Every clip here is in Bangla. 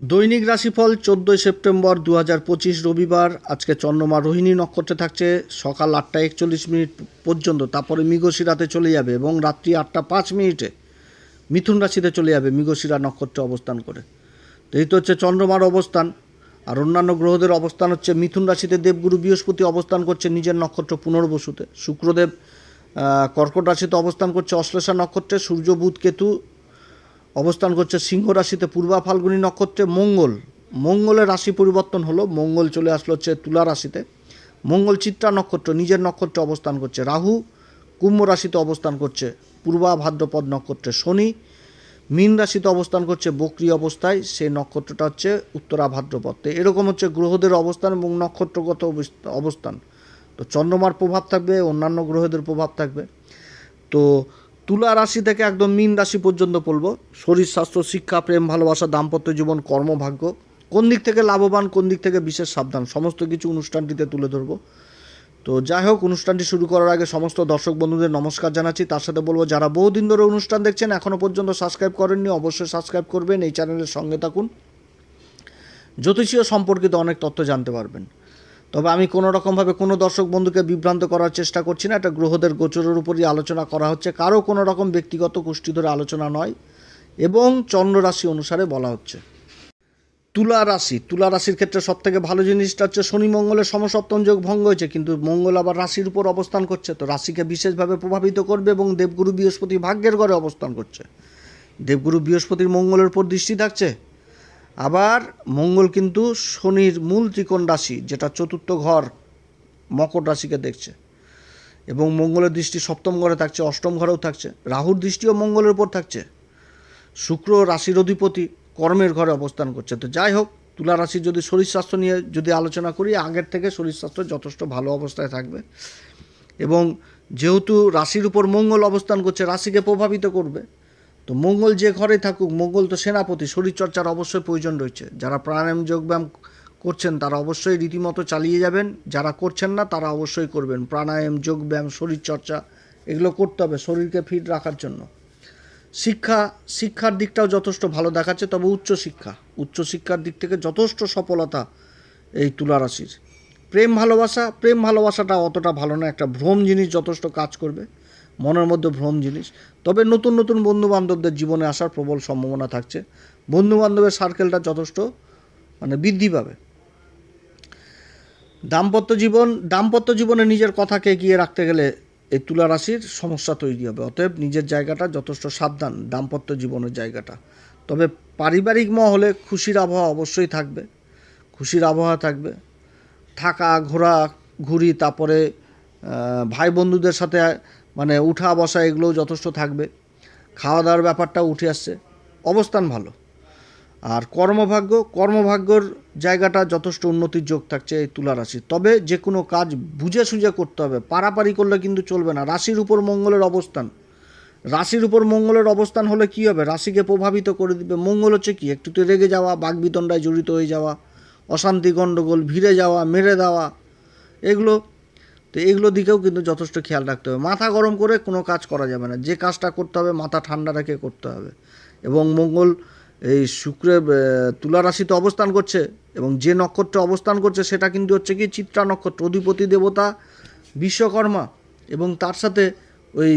দৈনিক রাশিফল চোদ্দোই সেপ্টেম্বর দু পঁচিশ রবিবার। আজকে চন্দ্রমা রোহিণী নক্ষত্রে থাকছে। সকাল আটটা একচল্লিশ মিনিট পর্যন্ত, তারপরে মৃগশিরাতে চলে যাবে এবং রাত্রি আটটা পাঁচ মিনিটে মিথুন রাশিতে চলে যাবে মৃগশিরা নক্ষত্রে অবস্থান করে। তো এই তো হচ্ছে চন্দ্রমার অবস্থান। আর অন্যান্য গ্রহদের অবস্থান হচ্ছে মিথুন রাশিতে দেবগুরু বৃহস্পতি অবস্থান করছে, নিজের নক্ষত্র পুনর্বসুতে। শুক্রদেব কর্কট রাশিতে অবস্থান করছে, অশ্লেষা নক্ষত্রে সূর্য, বুধ, কেতু অবস্থান করছে সিংহ রাশিতে পূর্বা ফাল্গুনী নক্ষত্রে মঙ্গল। মঙ্গলের রাশি পরিবর্তন হলো, মঙ্গল চলে আসলো হচ্ছে তুলা রাশিতে। মঙ্গল চিত্রা নক্ষত্র নিজের নক্ষত্রে অবস্থান করছে রাহু। কুম্ভ রাশিতে অবস্থান করছে পূর্বা ভাদ্রপদ নক্ষত্রে শনি। মীন রাশিতে অবস্থান করছে বক্রি অবস্থায় সেই নক্ষত্রটা হচ্ছে উত্তরা ভাদ্রপদ। এরকম হচ্ছে গ্রহদের অবস্থান এবং নক্ষত্রগত অবস্থ- অবস্থান। তো চন্দ্রমার প্রভাব থাকবে, অন্যান্য গ্রহদের প্রভাব থাকবে। তো তুলা রাশি থেকে একদম মীন রাশি পর্যন্ত বলব। শরীর, স্বাস্থ্য, শিক্ষা, প্রেম, ভালোবাসা, দাম্পত্য জীবন, কর্মভাগ্য। কোন দিক থেকে লাভবান, কোন দিক থেকে বিশেষ সাবধান, সমস্ত কিছু অনুষ্ঠানটিতে তুলে ধরবো। তো যাই হোক, অনুষ্ঠানটি শুরু করার আগে সমস্ত দর্শক বন্ধুদের নমস্কার জানাচ্ছি। তার সাথে বলব, যারা বহুদিন ধরে অনুষ্ঠান দেখছেন এখনও পর্যন্ত সাবস্ক্রাইব করেননি, অবশ্যই সাবস্ক্রাইব করবেন। এই চ্যানেলের সঙ্গে থাকুন। জ্যোতিষীয় সম্পর্কিত অনেক তথ্য জানতে পারবেন। তবে আমি কোনো রকমভাবে কোনো দর্শক বন্ধুকে বিভ্রান্ত করার চেষ্টা করছি না। এটা গ্রহদের গোচরের উপরই আলোচনা করা হচ্ছে। কারও কোনো রকম ব্যক্তিগত গোষ্ঠী ধরে আলোচনা নয় এবং চন্দ্র রাশি অনুসারে বলা হচ্ছে। তুলা রাশি, তুলা রাশির ক্ষেত্রে সবথেকে ভালো জিনিসটা হচ্ছে শনি মঙ্গলের সমসপ্তম যোগ ভঙ্গ হয়েছে, কিন্তু মঙ্গল আবার রাশির উপর অবস্থান করছে, তো রাশিকে বিশেষভাবে প্রভাবিত করবে এবং দেবগুরু বৃহস্পতি ভাগ্যের ঘরে অবস্থান করছে। দেবগুরু বৃহস্পতির মঙ্গলের উপর দৃষ্টি থাকছে আবার মঙ্গল কিন্তু শনির মূল ত্রিকোণ রাশি, যেটা চতুর্থ ঘর, মকর রাশিকে দেখছে। এবং মঙ্গলের দৃষ্টি সপ্তম ঘরে থাকছে, অষ্টম ঘরেও থাকছে। রাহুর দৃষ্টিও মঙ্গলের উপর থাকছে। শুক্র রাশির অধিপতি কর্মের ঘরে অবস্থান করছে। তো যাই হোক, তুলা রাশির যদি শরীর স্বাস্থ্য নিয়ে যদি আলোচনা করি, আগের থেকে শরীর স্বাস্থ্য যথেষ্ট ভালো অবস্থায় থাকবে। এবং যেহেতু রাশির উপর মঙ্গল অবস্থান করছে, রাশিকে প্রভাবিত করবে তো মঙ্গল যে ঘরে থাকুক, মঙ্গল তো সেনাপতি, শরীরচর্চার অবশ্যই প্রয়োজন রয়েছে। যারা প্রাণায়াম, যোগব্যায়াম করছেন, তারা অবশ্যই রীতিমতো চালিয়ে যাবেন। যারা করছেন না, তারা অবশ্যই করবেন। প্রাণায়াম, যোগব্যায়াম, শরীরচর্চা, এগুলো করতে হবে শরীরকে ফিট রাখার জন্য। শিক্ষা, শিক্ষার দিকটাও যথেষ্ট ভালো দেখাচ্ছে, তবে উচ্চ শিক্ষা। উচ্চ শিক্ষার দিক থেকে যথেষ্ট সফলতা এই তুলা রাশির প্রেম ভালোবাসা, প্রেম ভালোবাসাটা অতটা ভালো না, একটা ভ্রম জিনিস যথেষ্ট কাজ করবে। মনের মধ্যে ভ্রম জিনিস। তবে নতুন নতুন বন্ধু বান্ধবদের জীবনে আসার প্রবল সম্ভাবনা থাকছে। বন্ধু বান্ধবের সার্কেলটা যথেষ্ট মানে বৃদ্ধি পাবে। দাম্পত্য জীবন, দাম্পত্য জীবনে নিজের কথাকে এগিয়ে রাখতে গেলে এই তুলা রাশির সমস্যা তৈরি হবে। অতএব নিজের জায়গাটা যথেষ্ট সাবধান, দাম্পত্য জীবনের জায়গাটা। তবে পারিবারিক মহলে খুশির আবহাওয়া অবশ্যই থাকবে, খুশির আবহাওয়া থাকবে। থাকা, ঘোরা, ঘুরি, তারপরে ভাই বন্ধুদের সাথে মানে উঠা বসা এগুলোও যথেষ্ট থাকবে। খাওয়া দাওয়ার ব্যাপারটা উঠে আসছে। অবস্থান ভালো। আর কর্মভাগ্য, কর্মভাগ্যর জায়গাটা যথেষ্ট উন্নতির যোগ থাকছে এই তুলা রাশি তবে যে কোনো কাজ বুঝে সুঝে করতে হবে। পারাপারি করলে কিন্তু চলবে না। রাশির উপর মঙ্গলের অবস্থান। রাশির উপর মঙ্গলের অবস্থান হলে কি হবে? রাশিকে প্রভাবিত করে দিবে। মঙ্গল হচ্ছে কি? একটু তো রেগে যাওয়া বাগবিতণ্ডায় জড়িত হয়ে যাওয়া, অশান্তি গণ্ডগোল ভিড়ে যাওয়া, মেরে দেওয়া। এগুলো তো এগুলো দিকেও কিন্তু যথেষ্ট খেয়াল রাখতে হবে। মাথা গরম করে কোনো কাজ করা যাবে না। যে কাজটা করতে হবে, মাথা ঠান্ডা রেখে করতে হবে। এবং মঙ্গল এই শুক্রে তুলা রাশিতে অবস্থান করছে এবং যে নক্ষত্রে অবস্থান করছে সেটা কিন্তু হচ্ছে কি চিত্রা নক্ষত্র, অধিপতি দেবতা, বিশ্বকর্মা এবং তার সাথে ওই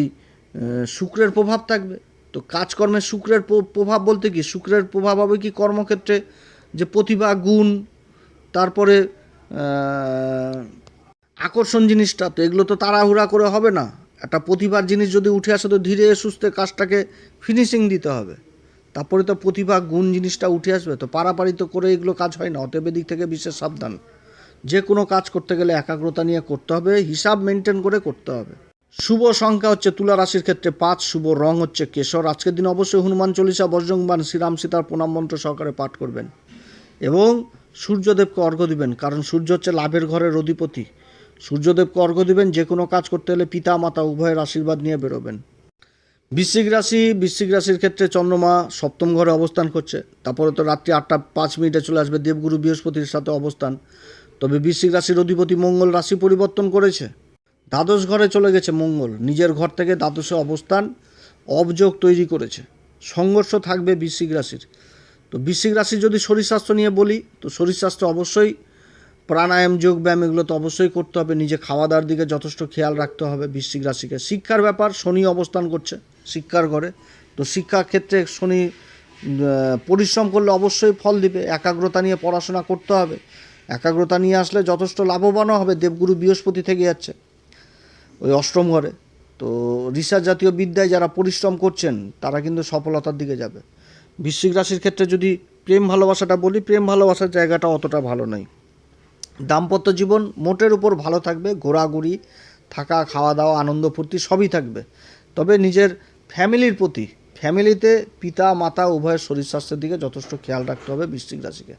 শুক্রের প্রভাব থাকবে। তো কাজকর্মে শুক্রের প্রভাব বলতে কি? শুক্রের প্রভাব হবে কি কর্মক্ষেত্রে? যে প্রতিভা, গুণ, তারপরে আকর্ষণ জিনিসটা, তো এগুলো তো তাড়াহুড়া করে হবে না। একটা প্রতিভার জিনিস যদি উঠে আসে, তো ধীরে সুস্থে কাজটাকে ফিনিশিং দিতে হবে। তারপরে তো প্রতিভা গুণ জিনিসটা উঠে আসবে। তো পারাপারি তো করে এগুলো কাজ হয় না, অতএব দিক থেকে বিশেষ সাবধান। যে কোনো কাজ করতে গেলে একাগ্রতা নিয়ে করতে হবে, হিসাব মেনটেন করে করতে হবে। শুভ সংখ্যা হচ্ছে তুলা রাশির ক্ষেত্রে পাঁচ, শুভ রং হচ্ছে কেশর। আজকের দিন অবশ্যই হনুমান চল্লিশা বজ্রংবান শ্রীরাম সীতার প্রণাম মন্ত্র সহকারে পাঠ করবেন। এবং সূর্যদেবকে অর্ঘ্য দিবেন, কারণ সূর্য হচ্ছে লাভের ঘরের অধিপতি। সূর্যদেবকে অর্ঘ্য দিবেন, যে কোনো কাজ করতে হলে পিতা, মাতা উভয়ের আশীর্বাদ নিয়ে বেরোবেন। বৃশ্চিক রাশি, বৃশ্চিক রাশির ক্ষেত্রে চন্দ্রমা সপ্তম ঘরে অবস্থান করছে। তারপরে তো রাত্রি আটটা পাঁচ মিনিটে চলে আসবে দেবগুরু বৃহস্পতির সাথে অবস্থান। তবে বৃশ্চিক রাশির অধিপতি মঙ্গল রাশি পরিবর্তন করেছে। দ্বাদশ ঘরে চলে গেছে মঙ্গল। নিজের ঘর থেকে দ্বাদশে অবস্থান, অবযোগ তৈরি করেছে। সংঘর্ষ থাকবে বৃশ্চিক রাশির। তো বৃশ্চিক রাশি যদি শরীর স্বাস্থ্য নিয়ে বলি, তো শরীর স্বাস্থ্য অবশ্যই প্রাণায়াম যোগ ব্যায়াম এগুলো তো অবশ্যই করতে হবে। নিজে খাওয়া দাওয়ার দিকে যথেষ্ট খেয়াল রাখতে হবে বৃশ্চিক রাশিকে। শিক্ষার ব্যাপার, শনি অবস্থান করছে শিক্ষার ঘরে। তো শিক্ষার ক্ষেত্রে শনি পরিশ্রম করলে অবশ্যই ফল দিবে। একাগ্রতা নিয়ে পড়াশোনা করতে হবে। একাগ্রতা নিয়ে আসলে যথেষ্ট লাভবানও হবে। দেবগুরু বৃহস্পতি থেকে যাচ্ছে ওই অষ্টম ঘরে। তো রিসার্চ জাতীয় বিদ্যায় যারা পরিশ্রম করছেন, তারা কিন্তু সফলতার দিকে যাবে। বৃশ্চিক রাশির ক্ষেত্রে যদি প্রেম ভালোবাসাটা বলি, প্রেম ভালোবাসার জায়গাটা অতটা ভালো নয় দাম্পত্য জীবন মোটের উপর ভালো থাকবে, ঘোরাঘুরি, থাকা, খাওয়া দাওয়া, আনন্দ, ফুর্তি সবই থাকবে। তবে নিজের ফ্যামিলির প্রতি, ফ্যামিলিতে পিতা, মাতা, উভয়ের শরীর স্বাস্থ্যের দিকে যথেষ্ট খেয়াল রাখতে হবে বৃশ্চিক রাশিকে।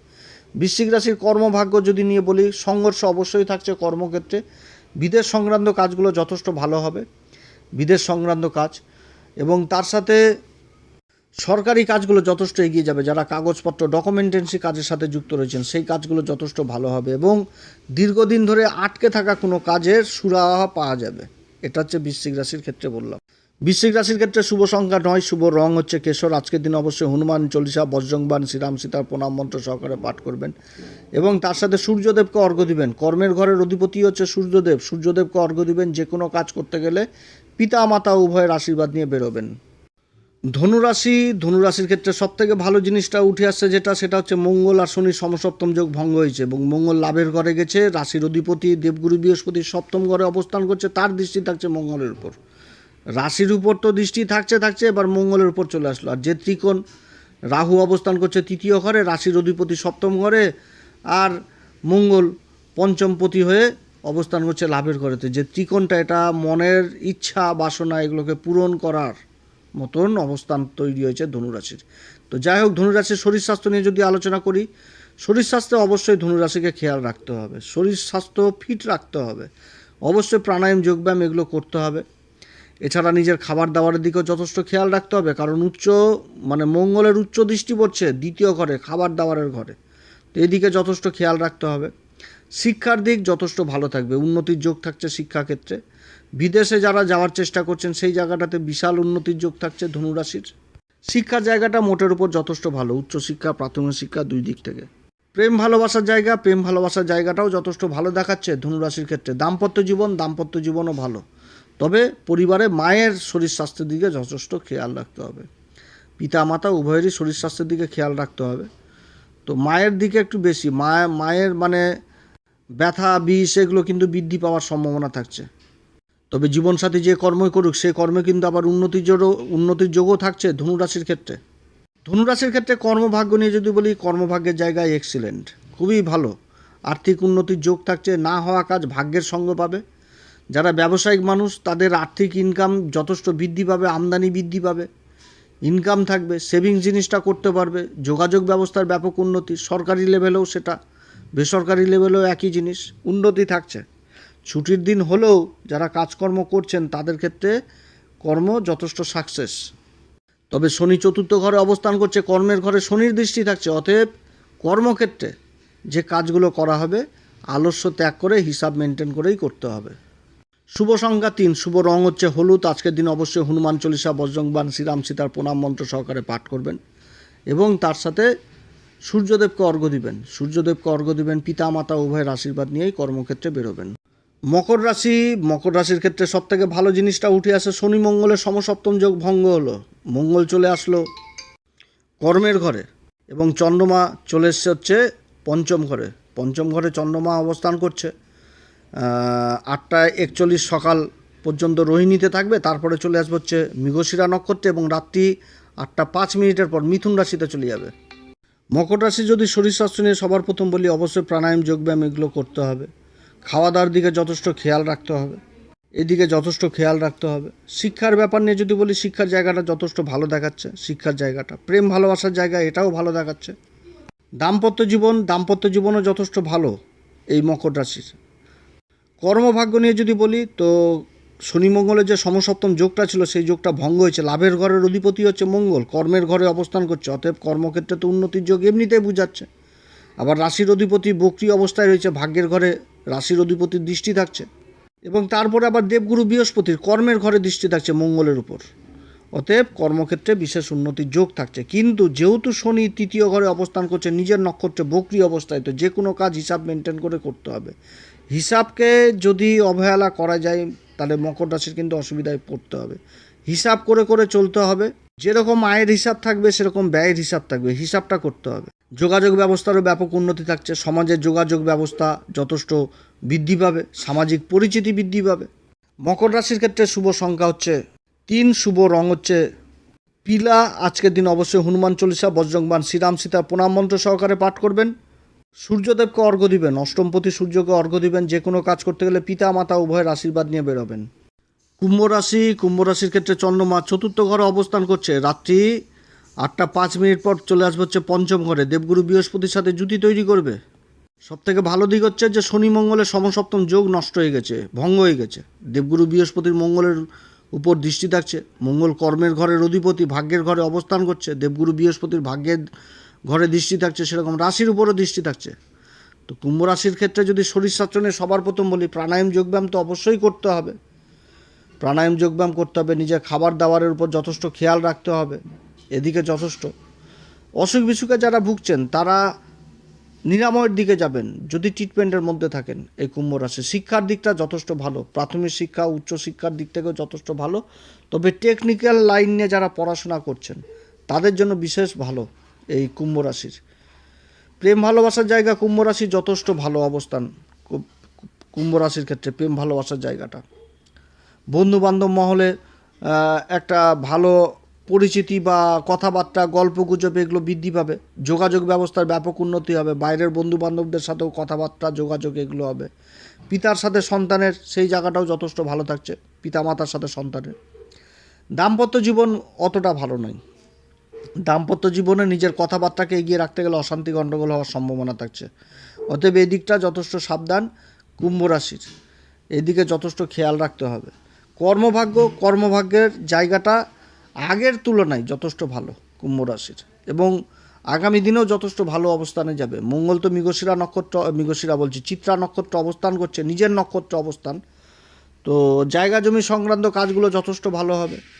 বৃশ্চিক রাশির কর্মভাগ্য যদি নিয়ে বলি, সংঘর্ষ অবশ্যই থাকছে কর্মক্ষেত্রে। বিদেশ সংক্রান্ত কাজগুলো যথেষ্ট ভালো হবে, বিদেশ সংক্রান্ত কাজ। এবং তার সাথে সরকারি কাজগুলো যথেষ্ট এগিয়ে যাবে, যারা কাগজপত্র ডকুমেন্টেন্সি কাজের সাথে যুক্ত রয়েছেন, সেই কাজগুলো যথেষ্ট ভালো হবে এবং দীর্ঘদিন ধরে আটকে থাকা কোনো কাজের সুরাহা পাওয়া যাবে। এটা হচ্ছে বৃশ্চিক রাশির ক্ষেত্রে বললাম। বৃশ্চিক রাশির ক্ষেত্রে শুভ সংখ্যা নয়, শুভ রং হচ্ছে কেশর। আজকের দিন অবশ্যই হনুমান চল্লিশা বজ্রংবান শ্রীরাম সীতার প্রণাম মন্ত্র সহকারে পাঠ করবেন এবং তার সাথে সূর্যদেবকে অর্ঘ্য দিবেন। কর্মের ঘরের অধিপতি হচ্ছে সূর্যদেব। সূর্যদেবকে অর্ঘ্য দিবেন যে কোনো কাজ করতে গেলে পিতা মাতা উভয়ের আশীর্বাদ নিয়ে বেরোবেন। ধনুরাশি, ধনুরাশির ক্ষেত্রে সব থেকে ভালো জিনিসটা উঠে আসছে যেটা, সেটা হচ্ছে মঙ্গল আর শনির সমসপ্তম যোগ ভঙ্গ হয়েছে এবং মঙ্গল লাভের ঘরে গেছে, রাশির অধিপতি, দেবগুরু, বৃহস্পতি সপ্তম ঘরে অবস্থান করছে, তার দৃষ্টি থাকছে মঙ্গলের উপর। রাশির উপর তো দৃষ্টি থাকছে থাকছে, এবার মঙ্গলের উপর চলে আসলো। আর যে ত্রিকোণ রাহু অবস্থান করছে তৃতীয় ঘরে, রাশির অধিপতি সপ্তম ঘরে, আর মঙ্গল পঞ্চমপতি হয়ে অবস্থান করছে লাভের ঘরেতে। যে ত্রিকোণটা, এটা মনের ইচ্ছা, বাসনা, এগুলোকে পূরণ করার মতন অবস্থান তৈরি হয়েছে ধনুরাশির। তো যাই হোক, ধনুরাশির শরীর স্বাস্থ্য নিয়ে যদি আলোচনা করি, শরীর স্বাস্থ্যে অবশ্যই ধনুরাশিকে খেয়াল রাখতে হবে। শরীর স্বাস্থ্য ফিট রাখতে হবে। অবশ্যই প্রাণায়াম, যোগব্যায়াম এগুলো করতে হবে। এছাড়া নিজের খাবার দাবারের দিকেও যথেষ্ট খেয়াল রাখতে হবে, কারণ উচ্চ মানে মঙ্গলের উচ্চ দৃষ্টি পড়ছে দ্বিতীয় ঘরে, খাবার দাবারের ঘরে। তো এদিকে যথেষ্ট খেয়াল রাখতে হবে। শিক্ষার দিক যথেষ্ট ভালো থাকবে, উন্নতির যোগ থাকছে শিক্ষাক্ষেত্রে। বিদেশে যারা যাওয়ার চেষ্টা করছেন, সেই জায়গাটাতে বিশাল উন্নতির যোগ থাকছে ধনুরাশির। শিক্ষার জায়গাটা মোটের উপর যথেষ্ট ভালো, উচ্চশিক্ষা, প্রাথমিক শিক্ষা দুই দিক থেকে। প্রেম ভালোবাসার জায়গা, প্রেম ভালোবাসার জায়গাটাও যথেষ্ট ভালো দেখাচ্ছে ধনুরাশির ক্ষেত্রে। দাম্পত্য জীবন, দাম্পত্য জীবনও ভালো। তবে পরিবারে মায়ের শরীর স্বাস্থ্যের দিকে যথেষ্ট খেয়াল রাখতে হবে। পিতা মাতা উভয়েরই শরীর স্বাস্থ্যের দিকে খেয়াল রাখতে হবে। তো মায়ের দিকে একটু বেশি, মা, মায়ের মানে ব্যথা, বিষ, এগুলো কিন্তু বৃদ্ধি পাওয়ার সম্ভাবনা থাকছে। তবে জীবনসাথী যে কর্মই করুক, সে কর্মে কিন্তু আবার উন্নতির জোরও, উন্নতির যোগও থাকছে ধনুরাশির ক্ষেত্রে। ধনুরাশির ক্ষেত্রে কর্মভাগ্য নিয়ে যদি বলি, কর্মভাগ্যের জায়গায় এক্সিলেন্ট খুবই ভালো। আর্থিক উন্নতির যোগ থাকছে, না হওয়া কাজ ভাগ্যের সঙ্গ পাবে। যারা ব্যবসায়িক মানুষ, তাদের আর্থিক ইনকাম যথেষ্ট বৃদ্ধি পাবে, আমদানি বৃদ্ধি পাবে। ইনকাম থাকবে সেভিংস জিনিসটা করতে পারবে, যোগাযোগ ব্যবস্থার ব্যাপক উন্নতি, সরকারি লেভেলেও সেটা। বেসরকারি লেভেলেও একই জিনিস, উন্নতি থাকছে। ছুটির দিন হলেও যারা কাজকর্ম করছেন, তাদের ক্ষেত্রে কর্ম যথেষ্ট সাকসেস তবে শনি চতুর্থ ঘরে অবস্থান করছে, কর্মের ঘরে শনির দৃষ্টি থাকছে। অতএব কর্মক্ষেত্রে যে কাজগুলো করা হবে, আলস্য ত্যাগ করে হিসাব মেনটেন করেই করতে হবে। শুভ সংখ্যা তিন, শুভ রং হচ্ছে হলুদ। আজকের দিন অবশ্যই হনুমান চল্লিশা বজ্রংবান শ্রীরাম সীতার প্রণাম মন্ত্র সহকারে পাঠ করবেন। এবং তার সাথে সূর্যদেবকে অর্ঘ্য দিবেন। সূর্যদেবকে অর্ঘ্য দিবেন পিতা মাতা উভয়ের আশীর্বাদ নিয়েই কর্মক্ষেত্রে বেরোবেন। মকর রাশি, মকর রাশির ক্ষেত্রে সব থেকে ভালো জিনিসটা উঠে আসে শনি মঙ্গলের সমসপ্তম যোগ ভঙ্গ হলো। মঙ্গল চলে আসলো কর্মের ঘরে এবং চন্দ্রমা চলে এসছে হচ্ছে পঞ্চম ঘরে। পঞ্চম ঘরে চন্দ্রমা অবস্থান করছে। আটটা একচল্লিশ সকাল পর্যন্ত রোহিণীতে থাকবে, তারপরে চলে আসবে হচ্ছে মৃগশিরা নক্ষত্রে এবং রাত্রি আটটা পাঁচ মিনিটের পর মিথুন রাশিতে চলে যাবে। মকর রাশি যদি শরীর স্বাস্থ্য নিয়ে সবার প্রথম বলি, অবশ্যই প্রাণায়াম, যোগব্যায়াম এগুলো করতে হবে। খাওয়া দাওয়ার দিকে যথেষ্ট খেয়াল রাখতে হবে। এদিকে যথেষ্ট খেয়াল রাখতে হবে। শিক্ষার ব্যাপার নিয়ে যদি বলি, শিক্ষার জায়গাটা যথেষ্ট ভালো দেখাচ্ছে। শিক্ষার জায়গাটা, প্রেম ভালোবাসার জায়গা এটাও ভালো দেখাচ্ছে। দাম্পত্য জীবন, দাম্পত্য জীবনও যথেষ্ট ভালো এই মকর রাশির। কর্মভাগ্য নিয়ে যদি বলি, তো শনি মঙ্গলের যে সমসপ্তম যোগটা ছিল, সেই যোগটা ভঙ্গ হয়েছে। লাভের ঘরের অধিপতি হচ্ছে মঙ্গল, কর্মের ঘরে অবস্থান করছে। অতএব কর্মক্ষেত্রে তো উন্নতির যোগ এমনিতেই বুঝাচ্ছে। আবার রাশির অধিপতি বক্রি অবস্থায় রয়েছে, ভাগ্যের ঘরে রাশির অধিপতির দৃষ্টি থাকছে। এবং তারপরে আবার দেবগুরু বৃহস্পতির কর্মের ঘরে দৃষ্টি থাকছে মঙ্গলের উপর। অতএব কর্মক্ষেত্রে বিশেষ উন্নতির যোগ থাকছে। কিন্তু যেহেতু শনি তৃতীয় ঘরে অবস্থান করছে, নিজের নক্ষত্রে বক্রি অবস্থায়, তো যে কোনো কাজ হিসাব মেনটেন করে করতে হবে। হিসাবকে যদি অবহেলা করা যায়, তাহলে মকর রাশির কিন্তু অসুবিধায় পড়তে হবে। হিসাব করে করে চলতে হবে। যেরকম আয়ের হিসাব থাকবে, সেরকম ব্যয়ের হিসাব থাকবে। হিসাবটা করতে হবে। যোগাযোগ ব্যবস্থারও ব্যাপক উন্নতি থাকছে। সমাজের যোগাযোগ ব্যবস্থা যথেষ্ট বৃদ্ধি পাবে। সামাজিক পরিচিতি বৃদ্ধি পাবে। মকর রাশির ক্ষেত্রে শুভ সংখ্যা হচ্ছে তিন, শুভ রং হচ্ছে পিলা। আজকের দিন অবশ্যই হনুমান চল্লিশা বজ্রংবান শ্রীরাম সীতা প্রণাম মন্ত্র সহকারে পাঠ করবেন। সূর্যদেবকে অর্ঘ্য দিবেন, অষ্টমপতি সূর্যকে অর্ঘ্য দিবেন, যে কোনো কাজ করতে গেলে পিতা, মাতা উভয়ের আশীর্বাদ নিয়ে বেরোবেন। কুম্ভ রাশি, কুম্ভ রাশির ক্ষেত্রে চন্দ্রমা চতুর্থ ঘরে অবস্থান করছে। রাত্রি আটটা পাঁচ মিনিট পর চলে আসবে হচ্ছে পঞ্চম ঘরে। দেবগুরু বৃহস্পতির সাথে জুতি তৈরি করবে। সব থেকে ভালো দিক হচ্ছে যে শনি মঙ্গলের সমসপ্তম যোগ নষ্ট হয়ে গেছে, ভঙ্গ হয়ে গেছে। দেবগুরু বৃহস্পতির মঙ্গলের উপর দৃষ্টি থাকছে। মঙ্গল কর্মের ঘরের অধিপতি ভাগ্যের ঘরে অবস্থান করছে। দেবগুরু বৃহস্পতির ভাগ্যের ঘরে দৃষ্টি থাকছে সেরকম রাশির উপরও দৃষ্টি থাকছে। তো কুম্ভ রাশির ক্ষেত্রে যদি শরীর স্বাস্থ্যনে সবার প্রথম বলি, প্রাণায়াম, যোগব্যায়াম তো অবশ্যই করতে হবে। প্রাণায়াম, যোগব্যায়াম করতে হবে, নিজের খাবার দাবারের উপর যথেষ্ট খেয়াল রাখতে হবে, এদিকে যথেষ্ট। অসুখ বিসুখে যারা ভুগছেন, তারা নিরাময়ের দিকে যাবেন, যদি ট্রিটমেন্টের মধ্যে থাকেন। এই কুম্ভ রাশি শিক্ষার দিকটা যথেষ্ট ভালো, প্রাথমিক শিক্ষা, উচ্চ শিক্ষার দিক থেকেও যথেষ্ট ভালো। তবে টেকনিক্যাল লাইন নিয়ে যারা পড়াশোনা করছেন, তাদের জন্য বিশেষ ভালো। এই কুম্ভ রাশির। প্রেম ভালোবাসার জায়গা কুম্ভ রাশির যথেষ্ট ভালো অবস্থান। কুম্ভ রাশির ক্ষেত্রে প্রেম ভালোবাসার জায়গাটা। বন্ধু বান্ধব মহলে একটা ভালো পরিচিতি বা কথাবার্তা গল্প গুজব এগুলো বৃদ্ধি পাবে। যোগাযোগ ব্যবস্থার ব্যাপক উন্নতি হবে। বাইরের বন্ধু বান্ধবদের সাথেও কথাবার্তা, যোগাযোগ এগুলো হবে। পিতার সাথে সন্তানের সেই জায়গাটাও যথেষ্ট ভালো থাকছে। পিতা মাতার সাথে সন্তানের। দাম্পত্য জীবন অতটা ভালো নয়। দাম্পত্য জীবনে নিজের কথাবার্তাকে এগিয়ে রাখতে গেলে অশান্তি গণ্ডগোল হওয়ার সম্ভাবনা থাকছে। অতএব এদিকটা যথেষ্ট সাবধান কুম্ভ রাশির। এদিকে যথেষ্ট খেয়াল রাখতে হবে। কর্মভাগ্য, কর্মভাগ্যের জায়গাটা আগের তুলনায় যথেষ্ট ভালো কুম্ভ রাশির এবং আগামী দিনেও যথেষ্ট ভালো অবস্থানে যাবে। মঙ্গল তো মৃগশিরা নক্ষত্র, মৃগশিরা বলছি, চিত্রা নক্ষত্র অবস্থান করছে, নিজের নক্ষত্র অবস্থান। তো জায়গা জমি সংক্রান্ত কাজগুলো যথেষ্ট ভালো হবে।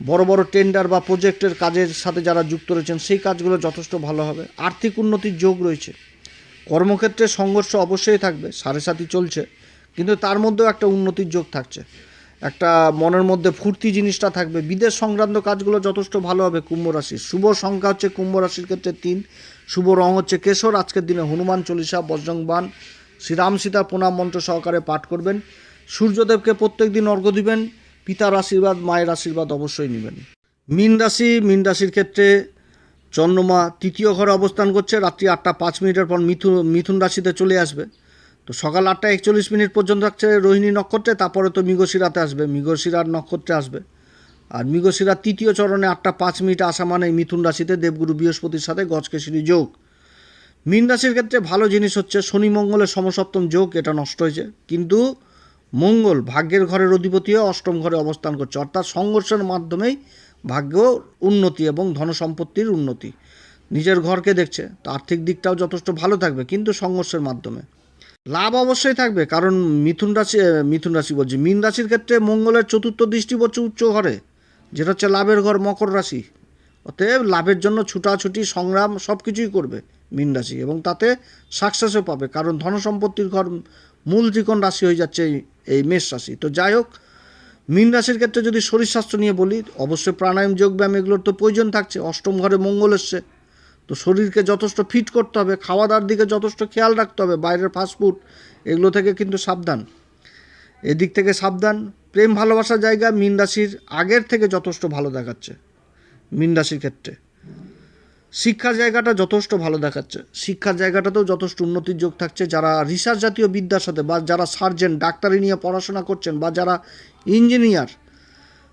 বড় বড় টেন্ডার বা প্রজেক্টের কাজের সাথে যারা যুক্ত রয়েছেন, সেই কাজগুলো যথেষ্ট ভালো হবে। আর্থিক উন্নতির যোগ রয়েছে। কর্মক্ষেত্রে সংঘর্ষ অবশ্যই থাকবে, সাড়ে সাথী চলছে, কিন্তু তার মধ্যেও একটা উন্নতির যোগ থাকছে। একটা মনের মধ্যে ফুর্তি জিনিসটা থাকবে। বিদেশ সংক্রান্ত কাজগুলো যথেষ্ট ভালো হবে কুম্ভ রাশির। শুভ সংখ্যা হচ্ছে কুম্ভ রাশির ক্ষেত্রে তিন, শুভ রং হচ্ছে কেশর। আজকের দিনে হনুমান চল্লিশা বজ্রংবান শ্রীরাম সীতা প্রণাম মন্ত্র সহকারে পাঠ করবেন। সূর্যদেবকে প্রত্যেক দিন অর্ঘ্য দিবেন। পিতার আশীর্বাদ, মায়ের আশীর্বাদ অবশ্যই নেবেন। মীন রাশি, মীন রাশির ক্ষেত্রে চন্দ্রমা তৃতীয় ঘরে অবস্থান করছে। রাত্রি আটটা পাঁচ মিনিটের পর মিথুন মিথুন রাশিতে চলে আসবে। তো সকাল আটটা একচল্লিশ মিনিট পর্যন্ত থাকছে রোহিণী নক্ষত্রে, তারপরে তো মৃগশিরাতে আসবে, মৃগশিরার নক্ষত্রে আসবে। আর মৃগশিরার তৃতীয় চরণে আটটা পাঁচ মিনিট আসা মানে মিথুন রাশিতে দেবগুরু বৃহস্পতির সাথে গজকেশরী যোগ। মীন রাশির ক্ষেত্রে ভালো জিনিস হচ্ছে শনি মঙ্গলের সমসপ্তম যোগ, এটা নষ্ট হয়েছে। কিন্তু মঙ্গল ভাগ্যের ঘরের অধিপতিও অষ্টম ঘরে অবস্থান করছে। অর্থাৎ সংঘর্ষের মাধ্যমেই ভাগ্য উন্নতি এবং ধনসম্পত্তির উন্নতি। নিজের ঘরকে দেখছে, তো আর্থিক দিকটাও যথেষ্ট ভালো থাকবে, কিন্তু সংঘর্ষের মাধ্যমে। লাভ অবশ্যই থাকবে, কারণ মিথুন রাশি মিথুন রাশি বলছি, মীন রাশির ক্ষেত্রে মঙ্গলের চতুর্থ দৃষ্টি পড়ছে উচ্চ ঘরে, যেটা হচ্ছে লাভের ঘর, মকর রাশি। অতএব লাভের জন্য ছুটাছুটি, সংগ্রাম সব কিছুই করবে মীন রাশি, এবং তাতে সাকসেসও পাবে, কারণ ধনসম্পত্তির ঘর মূল ত্রিকোণ রাশি হয়ে যাচ্ছে এই এই মেষ রাশি। তো যাই হোক, মীন রাশির ক্ষেত্রে যদি শরীর স্বাস্থ্য নিয়ে বলি, অবশ্যই প্রাণায়াম, যোগব্যায়াম এগুলোর তো প্রয়োজন থাকছে। অষ্টম ঘরে মঙ্গল এসছে। তো শরীরকে যথেষ্ট ফিট করতে হবে খাওয়া দাওয়ার দিকে যথেষ্ট খেয়াল রাখতে হবে, বাইরের ফাস্টফুড এগুলো থেকে কিন্তু সাবধান। এদিক থেকে সাবধান, প্রেম ভালোবাসার জায়গা মীন রাশির আগের থেকে যথেষ্ট ভালো দেখাচ্ছে মীন রাশির ক্ষেত্রে। শিক্ষার জায়গাটা যথেষ্ট ভালো দেখাচ্ছে। শিক্ষার জায়গাটাতেও যথেষ্ট উন্নতির যোগ থাকছে। যারা রিসার্চ জাতীয় বিদ্যার সাথে বা যারা সার্জেন ডাক্তারি নিয়ে পড়াশোনা করছেন বা যারা ইঞ্জিনিয়ার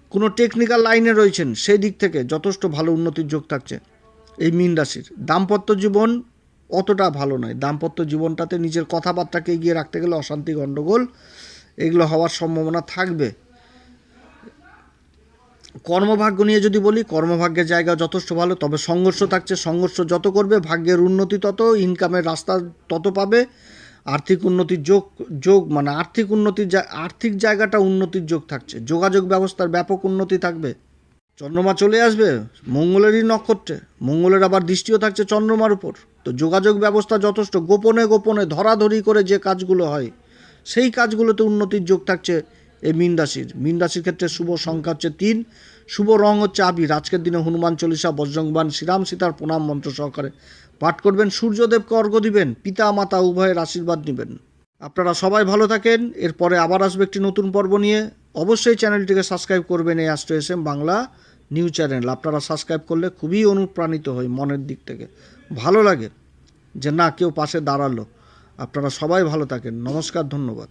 কোনো টেকনিক্যাল লাইনে রয়েছেন সেই দিক থেকে যথেষ্ট ভালো উন্নতির যোগ থাকছে এই মীন রাশির। দাম্পত্য জীবন অতটা ভালো নয়। দাম্পত্য জীবনটাতে নিজের কথাবার্তাকে এগিয়ে রাখতে গেলে অশান্তি গণ্ডগোল এগুলো হওয়ার সম্ভাবনা থাকবে। কর্মভাগ্য নিয়ে যদি বলি, কর্মভাগ্যের জায়গা যথেষ্ট ভালো, তবে সংঘর্ষ থাকছে। সংঘর্ষ যত করবে, ভাগ্যের উন্নতি তত ইনকামের রাস্তা তত পাবে। আর্থিক উন্নতির যোগ যোগ মানে আর্থিক উন্নতির আর্থিক জায়গাটা উন্নতির যোগ থাকছে। যোগাযোগ ব্যবস্থার ব্যাপক উন্নতি থাকবে। চন্দ্রমা চলে আসবে, মঙ্গলেরই নক্ষত্রে। মঙ্গলের আবার দৃষ্টিও থাকছে চন্দ্রমার উপর। তো যোগাযোগ ব্যবস্থা যথেষ্ট। গোপনে গোপনে ধরাধরি করে যে কাজগুলো হয়, সেই কাজগুলোতে উন্নতির যোগ থাকছে। এই মীন রাশির। মীন রাশির ক্ষেত্রে শুভ সংখ্যা হচ্ছে তিন, শুভ রং হচ্ছে আবির আজকের দিনে হনুমান চল্লিশা বজ্রংবান শ্রীরাম সীতার প্রণাম মন্ত্র সহকারে পাঠ করবেন। সূর্যদেবকে অর্ঘ্য দিবেন পিতা মাতা উভয়ের আশীর্বাদ নেবেন। আপনারা সবাই ভালো থাকেন। এরপরে আবার আসবে একটি নতুন পর্ব নিয়ে। অবশ্যই চ্যানেলটিকে সাবস্ক্রাইব করবেন এই Astro S M Bangla news channel. আপনারা সাবস্ক্রাইব করলে খুবই অনুপ্রাণিত হই মনের দিক থেকে। ভালো লাগে যে না, কেউ পাশে দাঁড়াল। আপনারা সবাই ভালো থাকেন। নমস্কার, ধন্যবাদ।